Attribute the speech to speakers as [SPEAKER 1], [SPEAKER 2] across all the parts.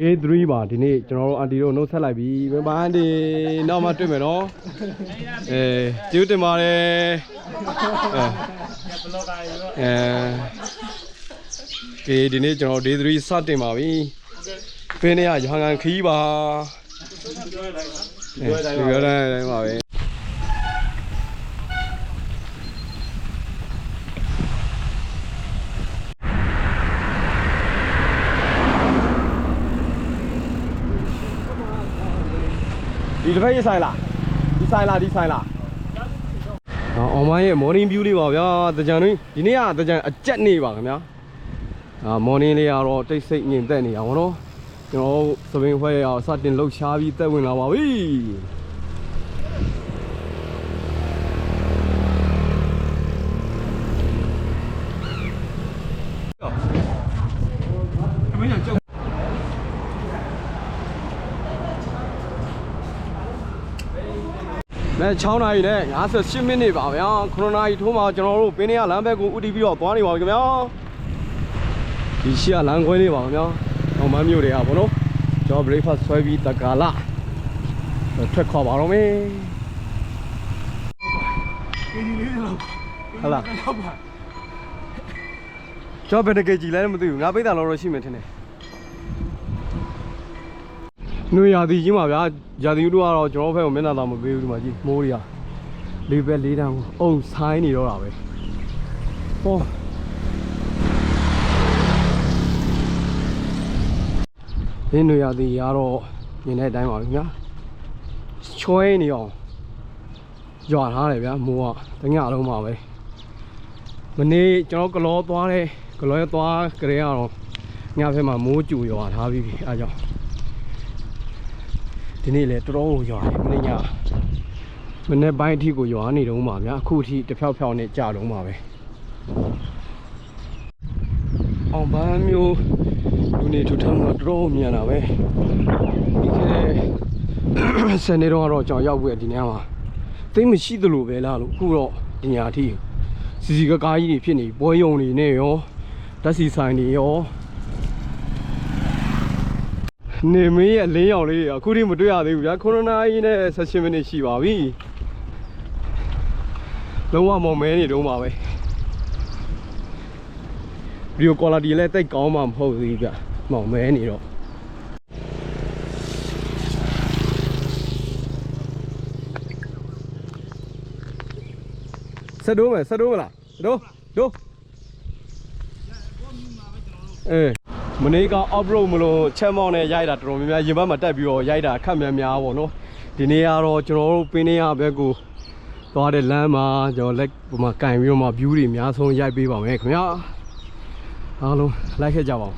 [SPEAKER 1] A3 ပါဒီနေ့ကျွန်တော်တို့အန်တီတို့နှုတ်ဆက်လိုက်ပြီဘယ်ပါအန်တီနောက်မှတွေ့မယ်နော်အဲကျေးဇူးတင်ပါတယ်အဲအဲဒီနေ့ကျွန်တော် Day3 စတင်ပါပြီဖင်းနေရရဟန်ကန်ခီးပါပြောတိုင်းပြောတိုင်းပါပဲ ဒီတစ်ဖက်ရေးဆိုင်လားဒီဆိုင်လားဒီဆိုင်လားအော်အွန်လိုင်းရဲ့ morning view လေးပါဗျာတကြံတွင်ဒီနေ့ကတကြံအကြက်နေပါခင်ဗျာအာ morning လေးကတော့တိတ်ဆိတ်ငြိမ်သက်နေအောင်နော်ကျွန်တော်တို့သပင်ခွဲရအောင်စတင်လှုပ်ရှားပြီးတက်ဝင်လာပါပြီ 6နာရီနဲ့58မိနစ်ပါဗျာခရိုနာရီထိုးမှာကျွန်တော်တို့ပင်းနေရလမ်းဘက်ကိုဥတီပြီးတော့သွားနေပါပြီခင်ဗျာဒီရှိရလမ်းခွဲလေးပါခင်ဗျာအောင်မန်းမြို့တွေကဘောနော်ကျွန်တော် breakfast ဆွဲပြီးတကာလာထွက်ခေါ်ပါတော့မေဟလာကျွန်တော်ဘယ်တကယ်ကြည်လဲမသိဘူးငါပိတ်တာတော့ရှိမှထင်တယ် နွေရာသီကြီးမှာဗျာရာသီဥတုကတော့ကျွန်တော်ဘက်ကိုမျက်နှာသာမပေးဘူးဒီမှာကြီးမိုးတွေကလေးပဲလေးတန်းကိုအုံဆိုင်နေတော့တာပဲဟောဒီနွေရာသီကတော့မြင်တဲ့အတိုင်းပါပဲခင်ဗျာချွဲနေအောင်ရွာထားတယ်ဗျာမိုးကတညလုံးပါပဲမနေ့ကျွန်တော်ကလောသွားတယ်ကလောရသွားကြရဲကတော့ညဘက်မှာမိုးကြူရွာထားပြီးပြီအဲကြောင့် ဒီနေ့လေတော်တော်ကိုရွာတယ်မင်းညမနေ့ပိုင်းအထိကိုရွာနေတော့မှာဗျာအခုအထိတစ်ဖြောက်ဖြောက်နဲ့ကြာတော့မှာပဲအောင်ပန်းမျိုးလူနေထူထမ်းမှာတော်တော်မြန်တာပဲဒီကဲစနေတော့ကတော့ကြောင်ရောက်ပြီဒီနေ့မှာသိမ်းမရှိသလိုပဲလားလို့အခုတော့ဒီညာအထိစီစီကကားကြီးတွေဖြစ်နေပွဲယုံနေနဲ့ရောဓာတ်စီဆိုင်တွေရော နေမင်းရဲ့အလင်းရောင်လေးတွေအခုထိမတွေ့ရသေးဘူးဗျာကိုရိုနာကြီးနဲ့16မိနစ်ရှိပါပြီလုံးဝမောင်မဲနေတော့မှာပဲဗီဒီယိုကွာလတီလည်းတိတ်ကောင်းမှမဟုတ်သေးဘူးဗျမောင်မဲနေတော့ဆက်တော့မယ်ဆက်တော့မလားဆက်တော့တို့အေး မနေ့က off road မလို့ချက်မောင်းနဲ့ရိုက်တာတော်တော်များများရင်ဘတ်မှာတက်ပြီးတော့ရိုက်တာခက်များများပေါ့နော်ဒီနေ့ကတော့ကျွန်တော်တို့ပင်းနေရဘက်ကိုသွားတဲ့လမ်းမှာကျွန်တော်လက်ပုံမှာကင်ပြီးတော့မှ view တွေအများဆုံးရိုက်ပေးပါမယ်ခင်ဗျာအားလုံးလိုက်ခဲ့ကြပါဦး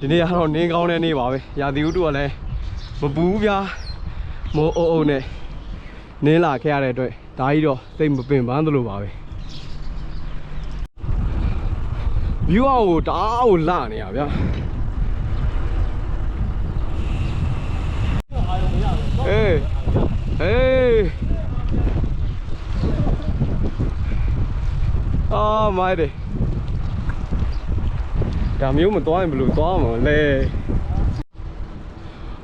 [SPEAKER 1] ဒီနေ့ကတော့နင်းကောင်းတဲ့နေ့ပါပဲရာသီဥတုကလည်းမပူးဗျာမိုးအုပ်အုပ်နဲ့နင်းလာခဲ့ရတဲ့အတွက်ဒါကြီးတော့သိပ်မပင်ပန်းသလိုပါပဲ view အောက်ကိုတအားကိုလှနေရဗျာအေးအေးအာမိုက်တယ်ဒါမျိုးမသွားရင်ဘယ်လိုသွားမှာလဲ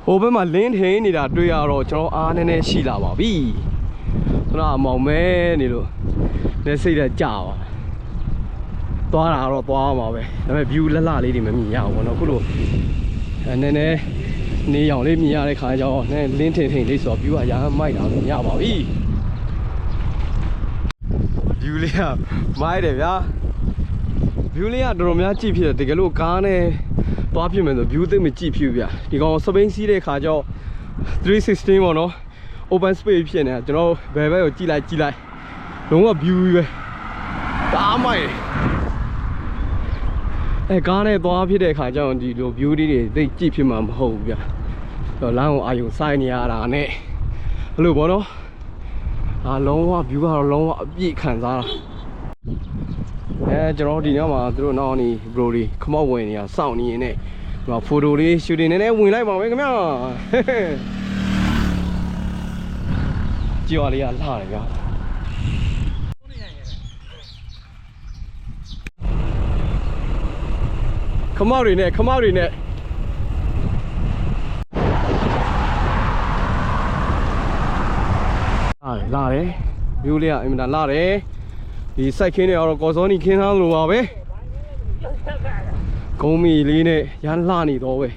[SPEAKER 1] ဟိုဘက်မှာလင်းထင်းနေတာတွေ့ရတော့ကျွန်တော်အားနည်းနည်းရှိလာပါပြီခဏမောင်မဲနေလို့လက်စိတ်တက်ကြပါ သွားတာတော့သွားမှာပဲဒါပေမဲ့ view လက်လလေးတွေမမြင်ရဘူးပေါ့နော်ခုလိုအဲနည်းနည်းနေရောင်လေးမြင်ရတဲ့ခါကျတော့နည်းလင်းထင်ထင်လေးဆိုတော့ view ကရာမိုက်တာမြင်ရပါပြီ view လေးကမိုက်တယ်ဗျာ view လေးကတော်တော်များကြည့်ဖြစ်တယ်တကယ်လို့ကားနဲ့သွားဖြစ်မယ်ဆို view သိပ်မကြည့်ဖြစ်ဘူးဗျာဒီကောင်စပိန်စီးတဲ့ခါကျတော့316ပေါ့နော် open space ဖြစ်နေတာကျွန်တော်ဘယ်ဘက်ကိုကြည့်လိုက်ကြည့်လိုက်လုံးဝ view ပဲဒါမိုက်တယ် အဲကားနဲ့သွားဖြစ်တဲ့ခါကျတော့ဒီလို view လေးတွေသိပ်ကြည့်ဖြစ်မှာမဟုတ်ဘူးဗျ။တော့လမ်းကိုအာယုံစိုက်နေရတာနဲ့ဘလို့ပေါ့နော်။အာလုံးဝ view ကတော့လုံးဝအပြည့်ခံစားတာ။အဲကျွန်တော်ဒီညမှာသူတို့နောက်နေ bro တွေခမောက်ဝင်နေတာစောင့်နေရင်ねဒီမှာဖိုတိုလေး shooting နည်းနည်းဝင်လိုက်ပါမယ်ခင်ဗျာ။ကြွားလေးကလှတယ်ဗျာ။ ခမောက်တွေနဲ့ခမောက်တွေနဲ့လာတယ်လာတယ်မျိုးလေးကအင်မတန်လာတယ်ဒီစိုက်ခင်းတွေကတော့ကော်စောနီခင်းသားလိုပါပဲဂုံးမီလေးနဲ့ရမ်းလာနေတော့ပဲ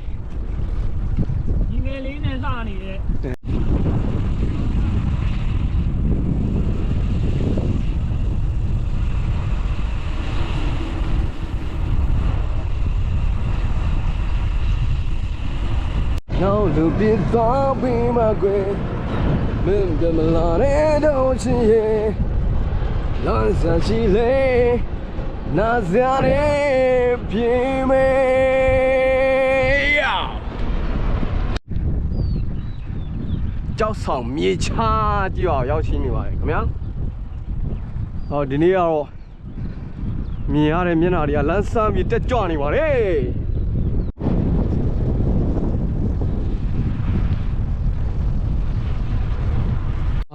[SPEAKER 2] လူ
[SPEAKER 1] ပြသွားပြီးမှကွယ်မင်းပြမလာတဲ့တော့ချင်ရဲ့လမ်းစချီလေနာစရတဲ့ပြေမေကြောက်ဆောင်မြေချကြည့်အောင်ရောက်ရှိနေပါတယ်ခင်ဗျာဟောဒီနေ့ကတော့မြင်ရတဲ့မျက်နှာတွေကလမ်းစမ်းပြီးတက်ကြွနေပါတယ်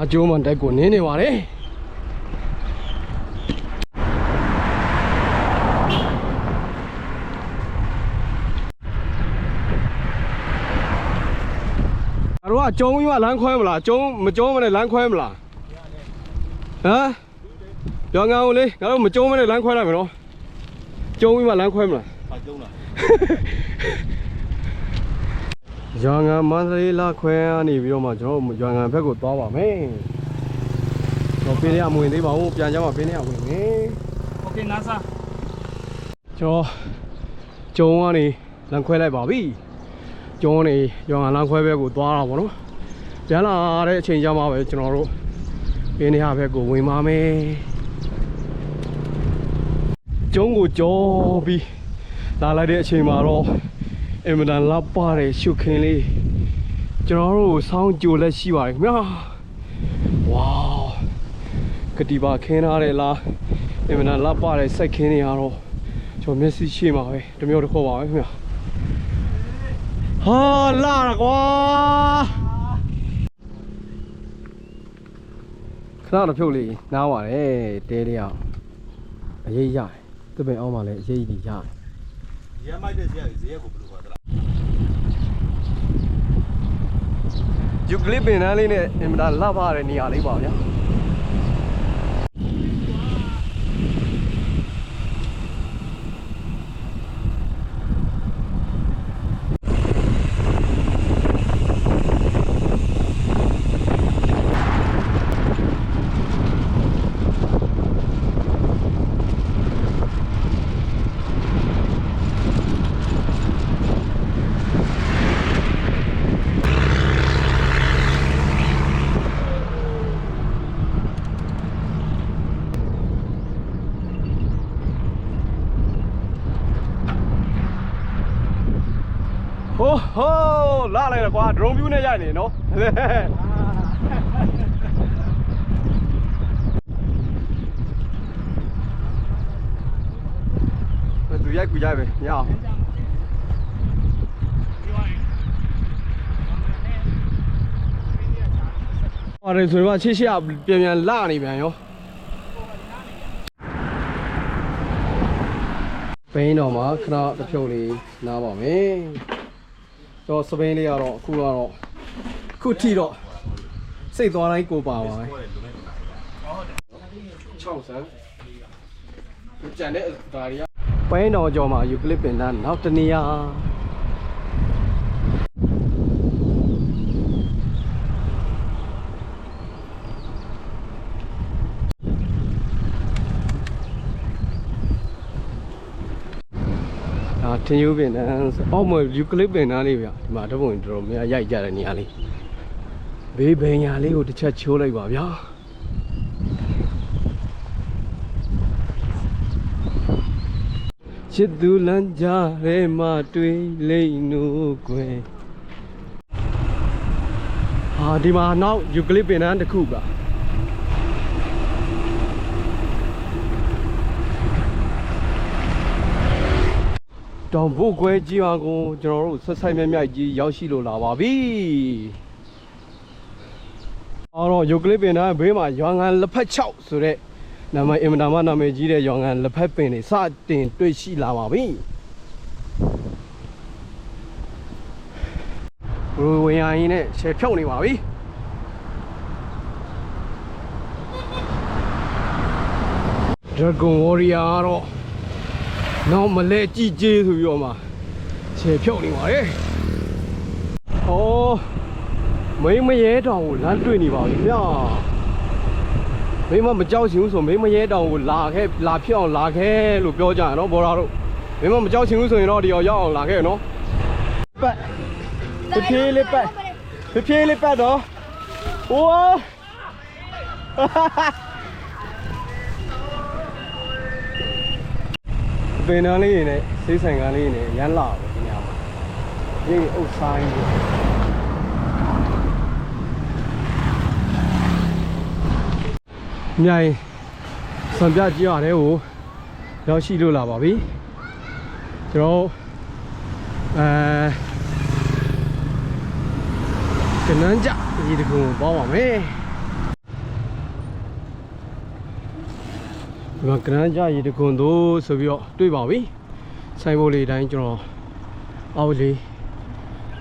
[SPEAKER 1] အကျိုးမှန်တိုက်ကိုနင်းနေပါတယ်အရောကကျုံပြီးမှလမ်းခွဲမလားကျုံမကျုံမနဲ့လမ်းခွဲမလားဟမ်ပြောငါဦးလေးငါတို့မကျုံမနဲ့လမ်းခွဲလိုက်မယ်နော်ကျုံပြီးမှလမ်းခွဲမလား
[SPEAKER 3] ဟာကျုံးလား
[SPEAKER 1] ရွာငံမန္တလေးလခွဲကနေပြီးတော့မှကျွန်တော်ရွာငံဘက်ကိုသွားပါမယ်။တော့ပင်းလေးအမွေသေးပါဦးပြန်ကြမှာပင်းလေးအမွေမယ်။
[SPEAKER 2] Okay နားစား
[SPEAKER 1] ကျွန်တော်ကျုံကနေလမ်းခွဲလိုက်ပါပြီ။ကျုံကနေရွာငံလမ်းခွဲဘက်ကိုသွားတာပေါ့နော်။ပြန်လာတဲ့အချိန်ကျမှပဲကျွန်တော်တို့ပင်းလေးဘက်ကိုဝင်ပါမယ်။ကျုံကိုကြောပြီးလာလိုက်တဲ့အချိန်မှာတော့ အင်မတန်လှပတဲ့ရှုခင်းလေးကျွန်တော်တို့ဆောင်းကြိုလက်ရှိပါတယ်ခင်ဗျာဝေါကတိပါခင်းထားတယ်လားအင်မနာလပ်ပါတဲ့စိုက်ခင်းတွေကတော့ကျွန်တော်မျက်စိရှိမှာပဲတစ်မျိုးတစ်ခုပါပဲခင်ဗျာဟာလာရကွာခဏတော့ဖြုတ်လေးနားပါတယ်တဲလေးအောင်အရေးရတယ်သူပင်အောင်မှလည်းအရေးကြီးရတယ်
[SPEAKER 3] ရဲမိုက်တဲ့ဇေယျဇေယျကိုဘ ယ်လိုခေါ်သလား
[SPEAKER 1] ယူကလစ်ပင်တန်းလေးနဲ့အင်မတာလှပတဲ့နေရာလေးပါဗျာဟိုးဟိုးလာလိုက်တော့ကွာ drone view နဲ့ရိုက်နေနော်ဘယ်သူရိုက်ကူရိုက်ပဲမရအောင်
[SPEAKER 2] ဒီဝိုင်း
[SPEAKER 1] ဟောတယ်ဆိုတော့ချစ်ရှက်ပြန်ပြန်လာနေပြန်ရောပိန်းတော်မှာခဏတစ်ဖြုတ်လေးနားပါမယ် တော့စပိန်လေးကတော့အခုကတော့အခုထိတော့စိတ်သွားတိုင်းကိုပါပါပဲ
[SPEAKER 3] ဟိုလေလုံနေမှာ
[SPEAKER 1] 6ဆန်းကြံတဲ့ဒါတွေကပိန်းတော်ကျော်မှာယူကလစ်ပင်တန်းနောက်တစ်နေရာ ဒါထင်းယူပင်တန်းအောက်မှာယူကလစ်ပင်တန်းလေးဗျဒီမှာတပုံတော်တော်များရိုက်ကြတဲ့နေရာလေးဘေးဘင်ညာလေးကိုတစ်ချက်ချိုးလိုက်ပါဗျာချစ်သူလမ်းကြားထဲမှာတွေ့လိမ့်နို့ကွယ်ဟာဒီမှာနောက်ယူကလစ်ပင်တန်းတစ်ခုပါ တောင်ဘို့ခွဲကြီးပါကိုကျွန်တော်တို့ဆက်ဆိုင်မြတ်မြတ်ကြီးရောက်ရှိလို့လာပါပြီအော်တော့ယုတ်ကလေးပင်သားဘေးမှာရွာငံလက်ဖက်6ဆိုတဲ့နာမည်အင်မတန်မှနာမည်ကြီးတဲ့ရွာငံလက်ဖက်ပင်တွေစတင်တွေ့ရှိလာပါပြီဘူဝင်ရရင်နဲ့ရှယ်ဖြုတ်နေပါပြီဒရဂွန်ဝေါရီယာတော့ နောက်မလဲကြည်ကြေးဆိုပြီးတော့မှခြေဖြုတ်နေပါရဲ့။အော်မိမရဲတောင်ကိုလမ်းတွေ့နေပါပြီဗျာ။မိမမကြောက်ချင်ဘူးဆိုမိမရဲတောင်ကိုလာခဲ့လာဖြစ်အောင်လာခဲ့လို့ပြောကြရနော်ဘော်ရာတို့။မိမမကြောက်ချင်ဘူးဆိုရင်တော့ဒီအောင်ရောက်အောင်လာခဲ့နော်။ပတ်ဖြည်းဖြည်းလေးပတ်ဖြည်းဖြည်းလေးပတ်တော့။ဝါ ပင်နာလေးနဲ့ဆေးဆိုင်ကားလေးနဲ့ရမ်းလာပါဒီညမှာဒီအုပ်ဆိုင်ကိုမြိုင်စံပြကြည့်ရတယ်ကိုရောက်ရှိလို့လာပါပြီကျွန်တော်အဲကနန်းကြဒီတခုပေါပါမယ် ဒီမှာကနန်းကြရေတခွန်တို့ဆိုပြီးတော့တွေ့ပါပြီဆိုင်ဘိုးလေးတိုင်းကျွန်တော်အောက်လေး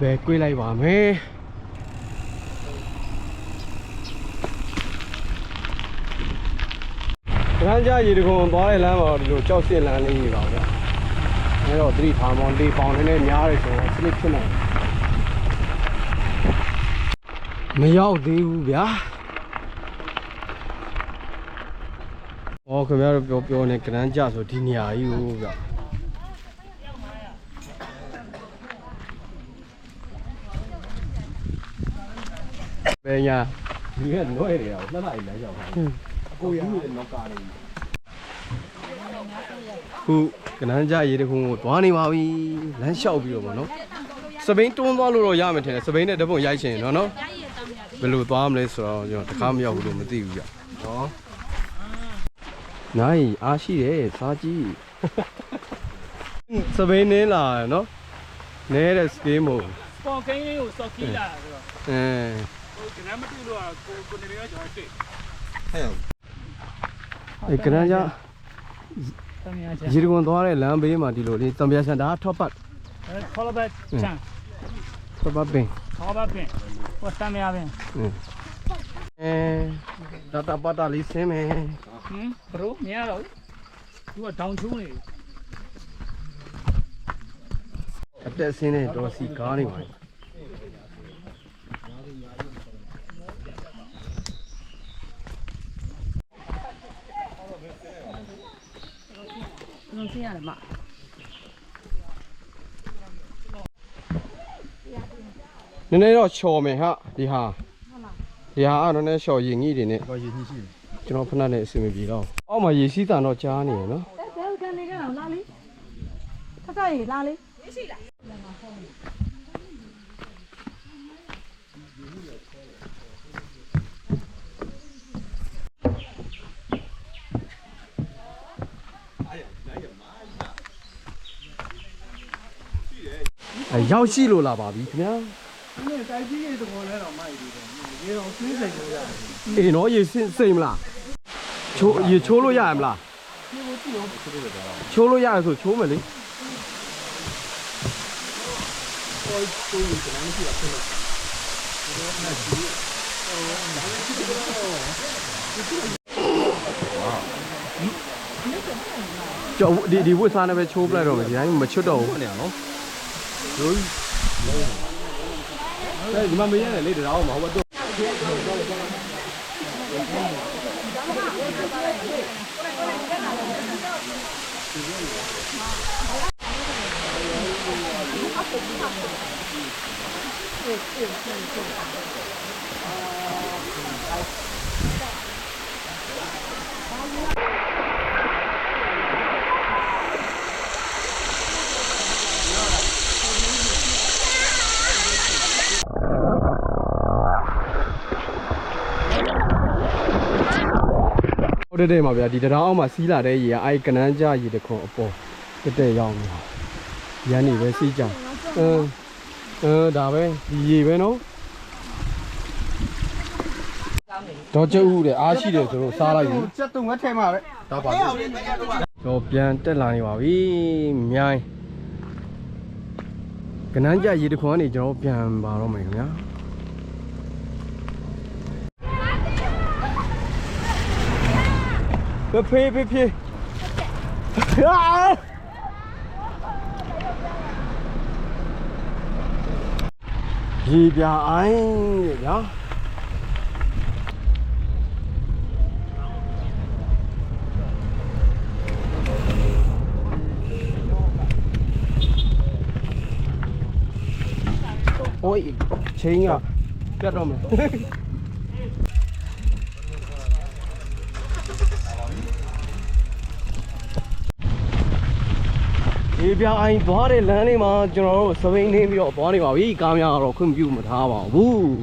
[SPEAKER 1] ပဲ꿰လိုက်ပါမယ်ကနန်းကြရေတခွန်သွားတဲ့လမ်းမှာတော့ဒီလိုကြောက်စစ်လမ်းလေးကြီးပါဗျအဲတော့သတိထားမောင်းလေးပေါင်လေးနဲ့များတယ်ဆိုတော့ slip ဖြစ်နိုင်မရောက်သေးဘူးဗျာ။ အော်ခင်ဗျားတို့ပြောပြောနေကရန်ကြဆိုဒီနေရာကြီးကိုဗျ။ဘယ်ညာဒီကနွဲ့တယ်အောင်နှစ်လိုက်လမ်းရောက်တာ။အကိုရမှုလည်းနောက်ကားနေပြီ။ခုကနန်းကြရေတခုကိုသွားနေပါပြီ။လမ်းလျှောက်ပြီးတော့ဗောနော်။စပိန်တွန်းသွားလို့တော့ရမယ်ထင်တယ်။စပိန်နဲ့တပုံရိုက်ချင်နော်နော်။ဘယ်လိုသွားမလဲဆိုတော့ကျွန်တော်တခါမရောက်ဘူးလို့မသိဘူးဗျ။နော်။ နိုင်အားရှိတယ်စားကြည့်စပိန်နေလာရနော်နဲတဲ့စကေးမို့
[SPEAKER 2] စပွန်ကိန်းလေးကိုစော့ကီးလာဆိုတော့
[SPEAKER 1] အဲ
[SPEAKER 2] ဟိုကျွန်တော်မတွေ့လို့ကိုကိုနေရကျွန်တော်တွေ့
[SPEAKER 3] ဟဲ့
[SPEAKER 1] အဲကနန်းကြ
[SPEAKER 2] တမယာချ
[SPEAKER 1] ရေတကွန်သွားတဲ့လမ်းဘေးမှာဒီလိုလေးတံပြာစံဒါထော့ပတ်
[SPEAKER 2] ခေါ်လဘတ်ချန်
[SPEAKER 1] ထော့ပတ်ပင်
[SPEAKER 2] ခေါ်ဘတ်ပင်ဟိုတမယာပင်
[SPEAKER 1] အဲဒတာပတာလေးဆင်းမယ်
[SPEAKER 2] ဟမ်ဘရိုမရတော့သူကဒေါင်ချုံးနေ
[SPEAKER 1] အတက်ဆင်းတဲ့ဒေါ်စီကားနေပါ
[SPEAKER 4] လုံးစင်းရတယ်မ
[SPEAKER 1] နည်းနည်းတော့ချော်မယ်ဟာဒီဟာဒီဟာအဲ့တော့နည်းချော်ရင်ကြီးတွေနဲ့
[SPEAKER 3] တော့ရည်ကြီးရှိတယ်
[SPEAKER 1] ကျွန်တော်ဖက်နဲ့အဆင်မပြေတော့အောက်မှာရေစီးတန်တော့ကြားနေရနော်
[SPEAKER 4] အဲဘယ်ကနေကြအောင်လာလေထထရေလာလေ
[SPEAKER 1] အဲရောက်ရှိလို့လာပါပြီခင်ဗျာ
[SPEAKER 2] ဒီတိုက်ကြီးရဲ့သဘောလဲတော့မိုက်သေးတယ်ရေတော့စင်းစိန်လို့ရတယ်
[SPEAKER 1] အေးနော်ရေစင်စိမ်မလား ချိုးရေချိုးလို့ရရမလားချိုးလို့ရရဆိုချိုးမယ်လေကျော်ဒီဒီဝတ်စားနေပဲချိုးပလိုက်တော့မယ်ဒီတိုင်းမချွတ်တော့ဘူး
[SPEAKER 3] နေရနော်
[SPEAKER 1] အဲဒီမှာမရနဲ့လေတရားအောင်မဟုတ်တော့ 好啦，我哋就继续。 ဟုတ်တယ်တဲ့မှာဗျာဒီတရားအောင်မှာစီးလာတဲ့ရေကအဲဒီကနန်းကြရေတခွန်အပေါ်တက်တက်ရောက်နေတာရန်နေပဲစီးကြအင်းအင်းဒါပဲဒီရေပဲနော်တော့ကျဦးတဲ့အားရှိတယ်ဆိုတော့စားလိုက်ပြီ
[SPEAKER 3] စက်တုံငတ်ထဲမှာပဲဒါပါလေ
[SPEAKER 1] တော့ပြန်တက်လာနေပါပြီမြိုင်းကနန်းကြရေတခွန်ကနေကျွန်တော်ပြန်ပါတော့မယ်ခင်ဗျာ 야, 피해, 피해, 피해. 아! 비벼, 아잉, 야. 어이, 제잉이야. 뼈 넣으면. ဒီပြအိုင်းသွားတဲ့လမ်းလေးမှာကျွန်တော်တို့စပိန်နေပြီးတော့သွားနေပါပြီကားများကတော့ခွင့်မပြုမထားပါဘူး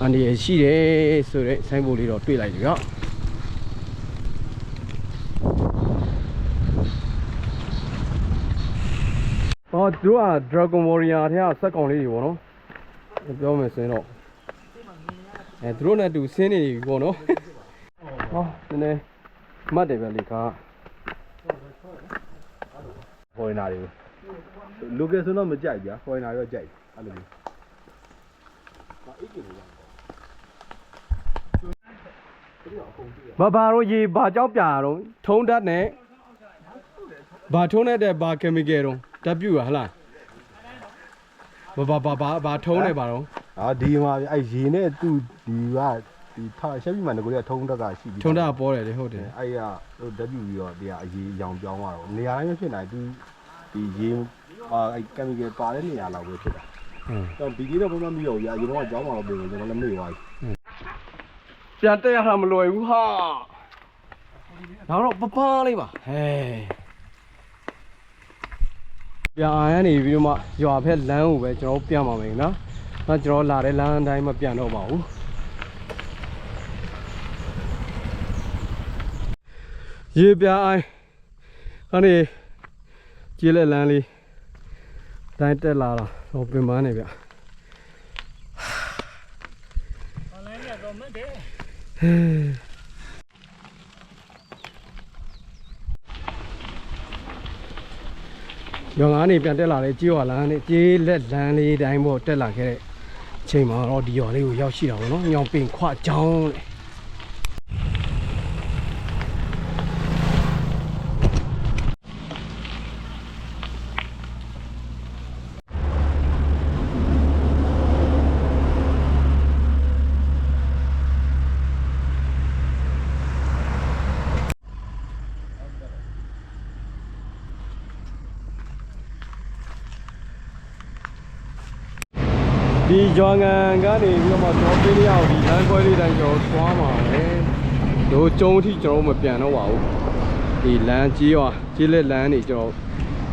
[SPEAKER 1] အန်ဒီရရှိတယ်ဆိုတဲ့ဆိုင်းဘုတ်လေးတော့တွေ့လိုက်ပြီဗျာဟောသူက Dragon Warrior ထဲကစက်ကောင်လေးတွေပေါ့နော်ပြောမယ်ဆိုရင်တော့အဲသူတို့နဲ့အတူဆင်းနေပြီပေါ့နော်ဟောနည်းနည်းမှတ်တယ်ဗျလေကား
[SPEAKER 3] ဖော်ရနာတွေလူကယ်ဆိုတော့မကြိုက်ဗျာဖော်ရနာရောကြိုက်အဲ့လိုမျိုး
[SPEAKER 1] ဘာဘာတော့ရေဘာကြောက်ပြာတော့ထုံးတတ်နဲ့ဘာထုံးတဲ့တဲ့ဘာ chemical တော့တက်ပြူရဟလားဘာဘာဘာဘာဘာထုံးနေပါတော့
[SPEAKER 3] အာဒီမှာဗျအဲ့ရေနဲ့သူ့ဒီက ဒီထားရှက်ပြီးမှငကိုလေးကထုံးတက်ကရှိပြီး
[SPEAKER 1] ထုံးတတ်ပေါ်တယ်လေဟုတ်တယ်
[SPEAKER 3] အဲ့ရဟိုတက်ပြူပြီးတော့ဒီကအရေရောင်ပြောင်းသွားတော့နေရာတိုင်းမဖြစ်နိုင်သူဒီရေအာအဲ့ကင်မီကယ်ပါတဲ့နေရာလောက်ပဲဖြစ်တာ
[SPEAKER 1] ဟုတ်
[SPEAKER 3] တော့ဒီကြီးတော့ဘယ်မှမပြီးတော့ဗျာရေတော့ကြောင်းမှာတော့ပြင်ကျွန်တော်လည်းမေ့သွားပြီ
[SPEAKER 1] ပြန်တက်ရတာမလွယ်ဘူးဟာဒါတော့ပပလေးပါဟဲပြန်ရနေပြီးတော့မှရွာဖက်လမ်းကိုပဲကျွန်တော်ပြန်ပါမယ်နော်အဲကျွန်တော်လာတဲ့လမ်းအတိုင်းမပြန်တော့ပါဘူး ရေပြအိုင်းဟောနေကျေးလက်လမ်းလေးတိုင်းတက်လာတာဟောပင်ပန်းနေဗျရောင်ငါးနေပြန်တက်လာတဲ့ကြေးရွာလမ်းနဲ့ကြေးလက်လမ်းလေးတိုင်းပေါ်တက်လာခဲ့တဲ့အချိန်မှာတော့ဒီရွာလေးကိုရောက်ရှိတာပေါ့နော်ညောင်ပင်ခွချောင်းလေဒီ ရွာငံကနေပြီးတော့မှကျွန်တော်ပေးရအောင်ဒီလမ်းခွဲလေးတိုင်းကျွန်တော်သွားမှာပဲတို့ကျုံအထိကျွန်တော်မပြန်တော့ပါဘူးဒီလမ်းကြေးရွာကြေးလက်လမ်းနေကျွန်တော်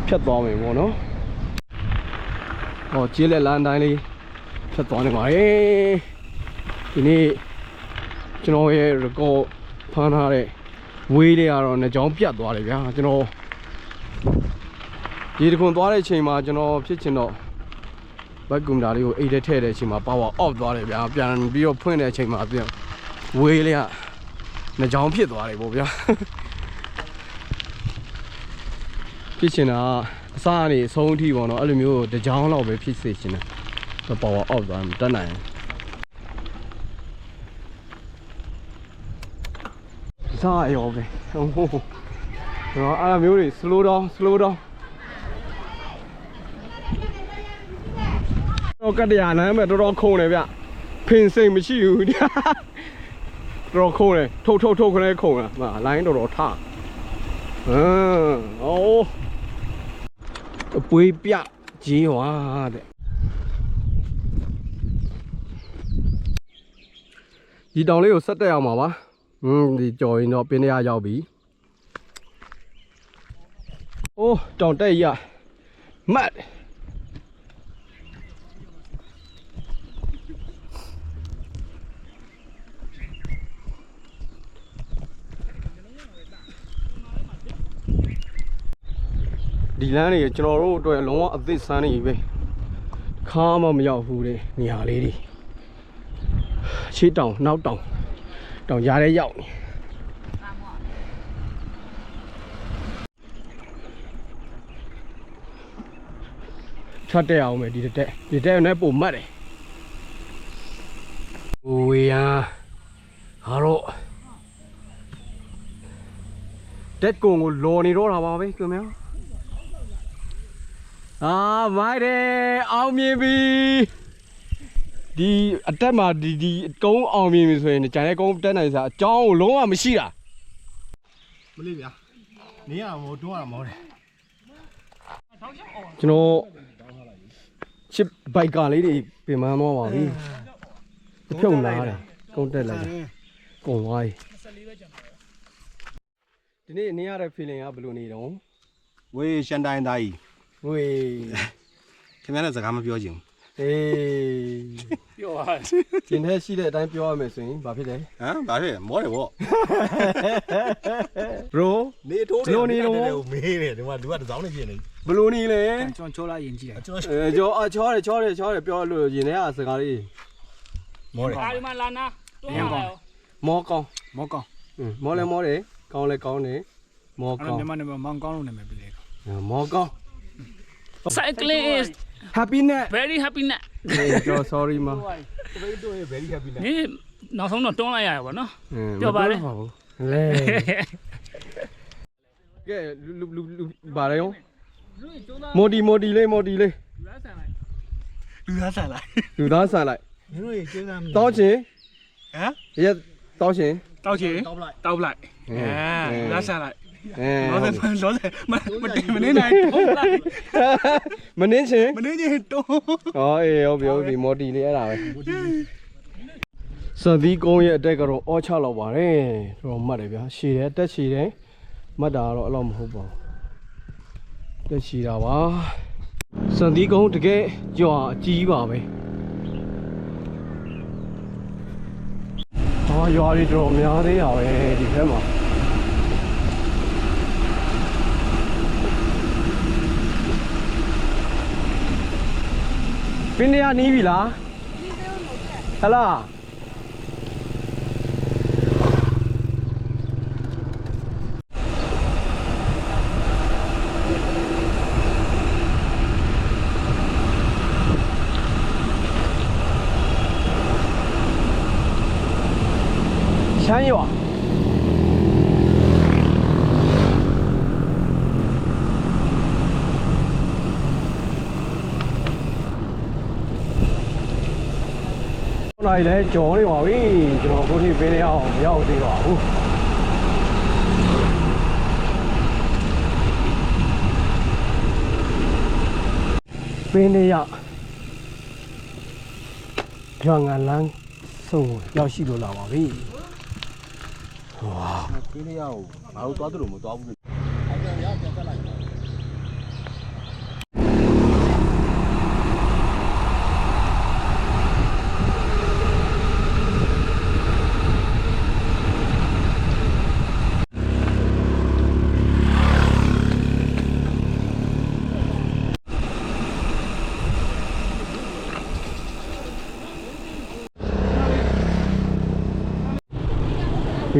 [SPEAKER 1] ဖြတ်သွားမယ်ပေါ့နော်ဟောကြေးလက်လမ်းတိုင်းလေးဖြတ်သွားနေပါရဲ့ဒီနေ့ကျွန်တော်ရဲ့ record ဖမ်းထားတဲ့ဝေးလေးကတော့နှစ်ကြောင်းပြတ်သွားတယ်ဗျာကျွန်တော်ဒီတခွန်သွားတဲ့အချိန်မှာကျွန်တော်ဖြစ်ချင်တော့ ဘက်ကွန်ဒါလေးကိုအိတ်ထဲထည့်တဲ့အချိန်မှာ power off သွားတယ်ဗျာပြန်ပြီးတော့ဖွင့်တဲ့အချိန်မှာပြန်ဝေးလေးကနှကြောင်းဖြစ်သွားတယ်ပေါ့ဗျာဖြစ်ချင်တာအစားအနေအဆုံးအထိပေါ့နော်အဲ့လိုမျိုးတစ်ကြောင်းလောက်ပဲဖြစ်စေချင်တယ် power off သွားမှတက်နိုင်စားရောပဲဟိုဟိုတော့အဲ့လိုမျိုးတွေ slow down slow down တော့ကတရနမ်းမဲ့တော်တော်ခုံတယ်ဗျဖင်စိတ်မရှိဘူးဗျတော်တော်ခုံတယ်ထုတ်ထုတ်ထုတ်ခနဲ့ခုံတာဟာလိုင်းတော်တော်ထဟမ်အိုးအပွေးပြကြီးဝါတဲ့ဒီတောင်လေးကိုဆက်တက်အောင်ပါပါဟွန်းဒီကြော်ရင်တော့ပင်းရရောက်ပြီအိုးတောင်တက်ရမတ် ဒီလမ်းတွေကျွန်တော်တို့အတွက်လုံးဝအသစ်ဆန်းနေပြီပဲခါမှမရောက်ဘူးတဲ့နေရာလေးတွေရှေးတောင်နောက်တောင်တောင်ကြားထဲရောက်နေထပ်တက်အောင်မယ်ဒီတက်ဒီတက်နဲ့ပုံမှတ်တယ်ဝေးရဟာတော့တက်ကုံကိုလော်နေတော့တာပါပဲခင်ဗျာ အာမိုက်တယ်အောင်မြင်ပြီဒီအတက်မှာဒီဒီကုန်းအောင်မြင်ပြီဆိုရင်ကြံတဲ့ကုန်းတက်နိုင်စားအကြောင်းကိုလုံးဝမရှိတာ
[SPEAKER 3] မလေးဗျာနေရမို့တွန်းရမောတယ်
[SPEAKER 1] ကျွန်တော်ချစ်ဘိုက်ကလေးတွေပြင်ပန်းသွားပါပြီတစ်ဖြုတ်နားတယ်ကုန်းတက်လိုက်တယ်ကုန်းသွားပြီဒီနေ့နေရတဲ့ feeling ကဘယ်လိုနေတော့
[SPEAKER 3] ဝေးရှန်တိုင်းသားကြီး
[SPEAKER 1] ငွေ
[SPEAKER 3] ခင်ဗျားလည်းစကားမပြောချင်
[SPEAKER 1] အေး
[SPEAKER 2] ပြောပါ
[SPEAKER 1] ကျင်ထဲရှိတဲ့အတိုင်းပြောရမယ်ဆိုရင်ဘာဖြစ်လဲ
[SPEAKER 3] ဘူးဟမ်ဘာဖြစ်မောတယ်ဗော
[SPEAKER 1] bro
[SPEAKER 3] နေထိုး
[SPEAKER 1] ဘယ်လိုနေတော့
[SPEAKER 3] မေးတယ်ဒီမှာသူကတစောင်းနေဖြစ်နေ
[SPEAKER 1] ဘယ်လိုနေလဲ
[SPEAKER 2] ကျွန်တော်ချောလာရင်ကြည့်လိုက်
[SPEAKER 3] ကျွန်တော်
[SPEAKER 1] အဲကြောအချောတယ်ချောတယ်ချောတယ်ပြောလို့ရင်ထဲကစကားလေး
[SPEAKER 3] မောတယ်
[SPEAKER 5] အားဒီမှာလာနာတွန်းလာရော
[SPEAKER 1] မောကောင်း
[SPEAKER 2] မောကောင်း
[SPEAKER 1] อืมမောလဲမောတယ်ကောင်းလဲကောင်းတယ်မော
[SPEAKER 2] အဲ့
[SPEAKER 1] ကောင်း
[SPEAKER 2] မြန်မာနေမှာမောင်ကောင်းလို့နာမည်ပေးလိုက်
[SPEAKER 1] မောကောင်း
[SPEAKER 5] cycling is
[SPEAKER 1] happiness
[SPEAKER 5] very happy net
[SPEAKER 1] ကြော sorry မ
[SPEAKER 3] ဘေးတို့ရဲ့ very happy နဲ့
[SPEAKER 5] ဒီနောက်ဆုံးတော့တွန်းလိုက်ရပါတော့
[SPEAKER 1] อืม
[SPEAKER 5] ပြောပါလေ
[SPEAKER 1] မပြောဘူးလဲကဲလူလူလူလူဘာလဲရောမိုဒီမိုဒီလေးမိုဒီလေး
[SPEAKER 2] လူသားဆန်လိုက်
[SPEAKER 1] လူသားဆန်လိုက်
[SPEAKER 2] မင်းတို့ရေကျေးဇူးမ်း
[SPEAKER 1] တောင်းချင်
[SPEAKER 2] ဟမ်
[SPEAKER 1] ရက်တောင်းချင်
[SPEAKER 2] တောက်ချင်
[SPEAKER 3] တောက်လိုက်
[SPEAKER 2] တောက်လိုက်
[SPEAKER 1] အဲ
[SPEAKER 2] အဲလူသားဆန်လိုက်
[SPEAKER 1] အဲ
[SPEAKER 2] လောဆယ်လောဆယ်မမတင်မနေနိုင်တုံးလိုက်
[SPEAKER 1] မနှင်းချင်
[SPEAKER 2] မနေချင်းတုံး
[SPEAKER 1] ဟောအေးဟုတ်ပြီဟုတ်ပြီမော်တီလေးအဲ့ဒါပဲစသီးကုန်းရဲ့အတက်ကတော့အောချလောက်ပါတယ်တော့မှတ်တယ်ဗျာရှည်တယ်အတက်ရှည်တယ်မှတ်တာကတော့အဲ့လောက်မဟုတ်ပါဘူးတက်ရှည်တာပါစသီးကုန်းတကယ်ကြွာအကြီးပါပဲဟောရွာတွေတော်တော်များသေးရပဲဒီဘက်မှာ ပင်းရနီးပြီလားဟလာရှမ်းရွာ ခုနကလည်းကြော်နေပါပြီကျွန်တော်ခုထိပင်းရအောင်မရောက်သေးပါဘူးပင်းရရွာငံလန်းဆုံးရောက်ရှိလို့လာပါပြီ
[SPEAKER 3] ခင်းလေးရအောင်ငါတို့သွားတယ်လို့မသွားဘူး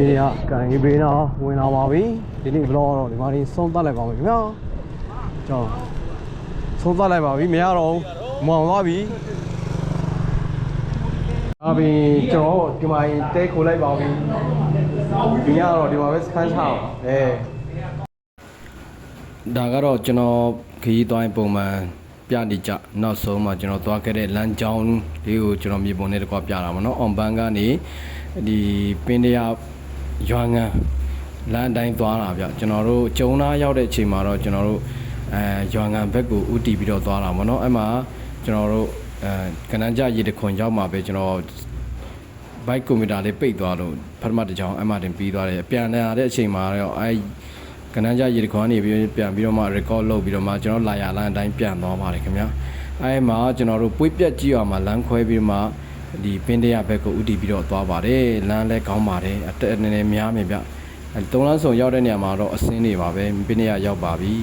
[SPEAKER 1] ဒီနေ့ကကန်ကြီးပေးတော့ဝင်လာပါပြီဒီနေ့ vlog တော့ဒီမှာနေဆုံးသတ်လိုက်ပါမယ်ခင်ဗျာကျွန်တော်ဆုံးသတ်လိုက်ပါပြီမရတော့ဘူးမောင်သွားပြီအဘီကျွန်တော်ဒီမှာတဲခိုလိုက်ပါပြီဒီညတော့ဒီမှာပဲစခန်းချအောင်အဲဒါကတော့ကျွန်တော်ခရီးသွားရင်ပုံမှန်ပြနေကြနောက်ဆုံးမှကျွန်တော်သွားခဲ့တဲ့လမ်းကြောင်းလေးကိုကျွန်တော်မြေပုံနဲ့တကွပြတာပါเนาะအွန်ဘန်ကနေဒီပင်တရ ရွာငန်းလမ်းအတိုင်းသွားတာဗျကျွန်တော်တို့ကျုံသားရောက်တဲ့အချိန်မှာတော့ကျွန်တော်တို့အဲရွာငန်းဘက်ကိုဥတီပြီးတော့သွားတာဗောနော်အဲ့မှာကျွန်တော်တို့အဲကနန်းကြရေတခွန်ရောက်မှာပဲကျွန်တော်ဘိုက်ကွန်ပျူတာလေးပိတ်သွားလို့ပထမတစ်ကြောင်အမှတင်ပြီးသွားတယ်ပြန်လာတဲ့အချိန်မှာတော့အဲကနန်းကြရေတခွန်နေပြီးပြန်ပြီးတော့မှ record လုပ်ပြီးတော့မှကျွန်တော်လာရလမ်းအတိုင်းပြန်သွားပါတယ်ခင်ဗျာအဲမှာကျွန်တော်တို့ပွေးပြက်ကြည့်ရမှာလမ်းခွဲပြီးမှ ဒီပင်းတရဘက်ကိုဥတီပြီးတော့သွားပါတယ်လမ်းလည်းကောင်းပါတယ်အတက်နည်းနည်းများမယ်ဗျအဲသုံးလမ်းဆောင်ရောက်တဲ့နေရာမှာတော့အစင်းနေပါပဲပင်းတရရောက်ပါပြီ